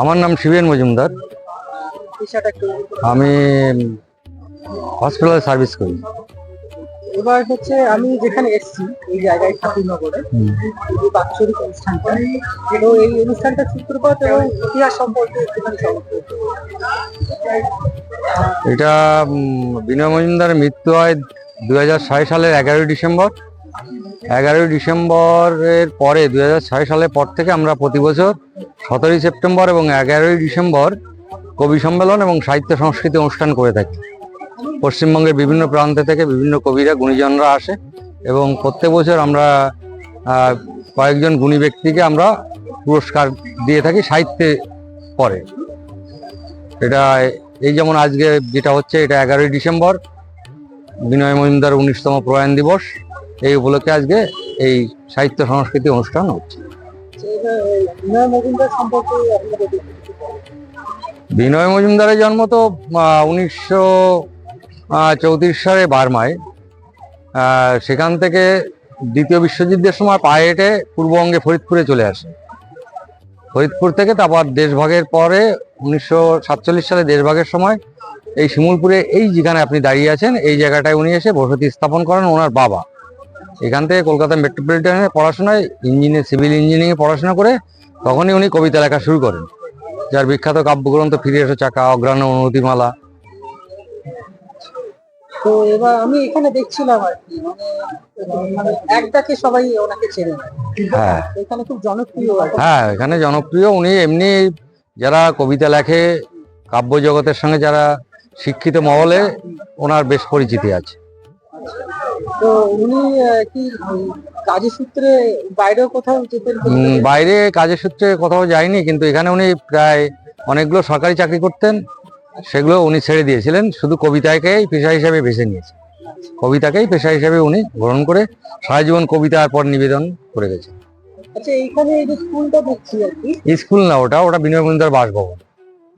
আমার নাম শিবেন মজুমদার। আমি হসপিটালে সার্ভিস করি। এবার হচ্ছে আমি যেখানে এসেছি এই জায়গায় ঠাকুরনগরে বাৎসরিক অনুষ্ঠানটা। তো এই অনুষ্ঠানটা সূত্রপাত এবং ইতিহাস সম্পর্কে এটা বিনয় মজুমদারের মৃত্যু হয় দুই হাজার ছয় সালের এগারোই ডিসেম্বর। এগারোই ডিসেম্বরের পরে, দুই হাজার ছয় সালের পর থেকে আমরা প্রতি বছর সতেরোই সেপ্টেম্বর এবং এগারোই ডিসেম্বর কবি সম্মেলন এবং সাহিত্য সংস্কৃতি অনুষ্ঠান করে থাকি। পশ্চিমবঙ্গের বিভিন্ন প্রান্ত থেকে বিভিন্ন কবিরা, গুণীজনরা আসে এবং প্রত্যেক বছর আমরা কয়েকজন গুণী ব্যক্তিকে আমরা পুরস্কার দিয়ে থাকি সাহিত্যে পরে। এটা, এই যেমন আজকে যেটা হচ্ছে, এটা এগারোই ডিসেম্বর, বিনয় মজুমদার উনিশতম প্রয়াণ দিবস। এই উপলক্ষে আজকে এই সাহিত্য সংস্কৃতি অনুষ্ঠান হচ্ছে। বিনয় মজুমদারের জন্ম তো উনিশশো চৌত্রিশ সালে বার্মায়। সেখান থেকে দ্বিতীয় বিশ্বযুদ্ধের সময় পায়ে হেঁটে পূর্ববঙ্গে ফরিদপুরে চলে আসে। ফরিদপুর থেকে তারপর দেশভাগের পরে উনিশশো সাতচল্লিশ সালে দেশভাগের সময় এই শিমুলপুরে, এই যেখানে আপনি দাঁড়িয়ে আছেন, এই জায়গাটায় উনি এসে বসতি স্থাপন করেন ওনার বাবা। এখান থেকে কলকাতা মেট্রোপলিটনে পড়াশোনায় ইঞ্জিনিয়ার সিভিল ইঞ্জিনিয়ারিং পড়াশোনা করে তখনই উনি কবিতা লেখা শুরু করেন। যার বিখ্যাত কাব্যগ্রন্থ ফিরে এসো চাকা অগ্রাণ অনুভূতিমালা। তো এবার আমি এখানে দেখছিলাম আর কি মানে মানে সবাই ওনাকে চেনে হ্যাঁ। এখানে খুব জনপ্রিয় হ্যাঁ এখানে জনপ্রিয়। উনি এমনি যারা কবিতা লেখে কাব্য জগতের সঙ্গে যারা শিক্ষিত মহলে ওনার বেশ পরিচিতি আছে। তো উনি কি কাজের সূত্রে বাইরেও কোথাও যেতেন বাইরে কাজের সূত্রে কোথাও যায়নি কিন্তু এখানে উনি প্রায় অনেকগুলো সরকারি চাকরি করতেন। সেগুলো উনি ছেড়ে দিয়েছিলেন। শুধু কবিতাকেই পেশা হিসেবে বেছে নিয়েছেন। কবিতাকেই পেশা হিসেবে উনি গ্রহণ করে সারা জীবন কবিতার পর নিবেদন করে গেছেন। আচ্ছা এইখানে এই যে স্কুলটা দেখছি আর কি। স্কুল না ওটা ওটা বিনয় মজুমদার বাসভবন।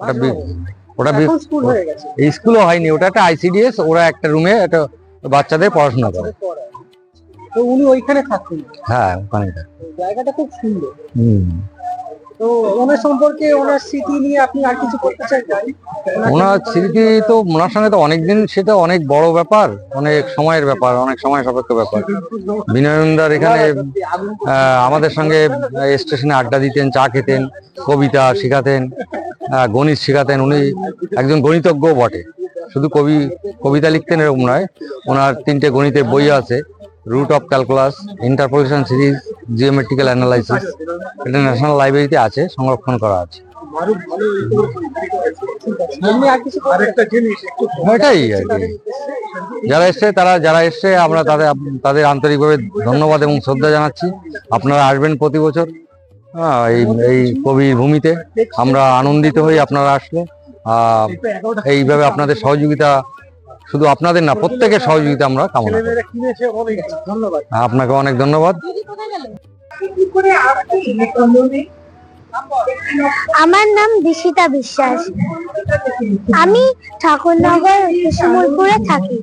ওটা ওটা স্কুল হয়ে গেছে। স্কুলও হয়নি ওটা একটা আইসিডিএস ওরা একটা রুমে একটা বাচ্চাদের পড়াশোনা করে। তো উনি ওইখানে থাকতেন? হ্যাঁ ওখানে জায়গাটা খুব সুন্দর। হুম। তো ওনার সম্পর্কে ওনার স্মৃতি নিয়ে আপনি আর কিছু করতে চাইবেন ওনার স্মৃতি তো ওনার সঙ্গে তো অনেকদিন সেটা অনেক বড় ব্যাপার অনেক সময়ের ব্যাপার অনেক সময় সাপেক্ষ ব্যাপার। বিনয়নদার এখানে আমাদের সঙ্গে স্টেশনে আড্ডা দিতেন চা খেতেন কবিতা শেখাতেন গণিত শেখাতেন। উনি একজন গণিতজ্ঞ বটে। শুধু কবি, কবিতা লিখতেন এরকম নয়। ওনার তিনটে গণিতের বই আছে root of calculus interpolation series geometrical analysis এটা ন্যাশনাল লাইব্রেরিতে আছে, সংরক্ষণ করা আছে। এটাই যারা এসছে, তারা, যারা এসছে, আমরা তাদের তাদের আন্তরিকভাবে ধন্যবাদ এবং শ্রদ্ধা জানাচ্ছি। আপনারা আসবেন প্রতি বছর এই এই কবির ভূমিতে। আমরা আনন্দিত হই আপনারা আসলে। এইভাবে আপনাদের সহযোগিতা শুধু আপনাদের না প্রত্যেকের সহযোগিতা আমরা কামনা করি। ধন্যবাদ। আপনাকে অনেক ধন্যবাদ। আমার নাম দিশিতা বিশ্বাস। আমি ঠাকুরনগর শিমুলপুরে থাকি।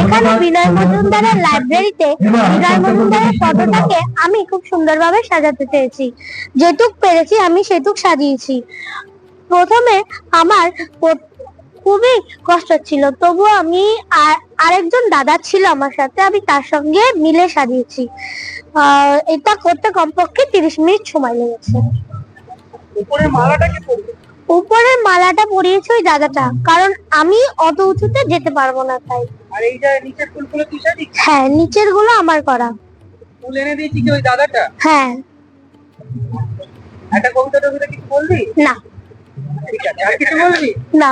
এখানে বিনয় মজুমদারের লাইব্রেরিতে বিনয় মজুমদারের ফটোটাকে আমি খুব সুন্দরভাবে সাজাতে চেয়েছি। যেটুক পেরেছি আমি সেটুক সাজিয়েছি। প্রথমে আমার খুবই কষ্ট ছিল। তবুও আমি আর- আরেকজন দাদা ছিল আমার সাথে আমি তার সঙ্গে মিলে সাজিয়েছি। এটা করতে কমপক্ষে তিরিশ মিনিট সময় লেগেছে। উপরে মালাটা কি উপরের মালাটা পরিয়েছে ওই দাদাটা কারণ আমি অত উঁচুতে যেতে পারব না তাই। আর এই যে নিচের ফুলগুলো তুই সাজি হ্যাঁ নিচেরগুলো আমার করা। ফুল এনে দিয়েছি কি ওই দাদাটা? হ্যাঁ। একটা কবিতা টবিতা কিছু বলবি? না। না।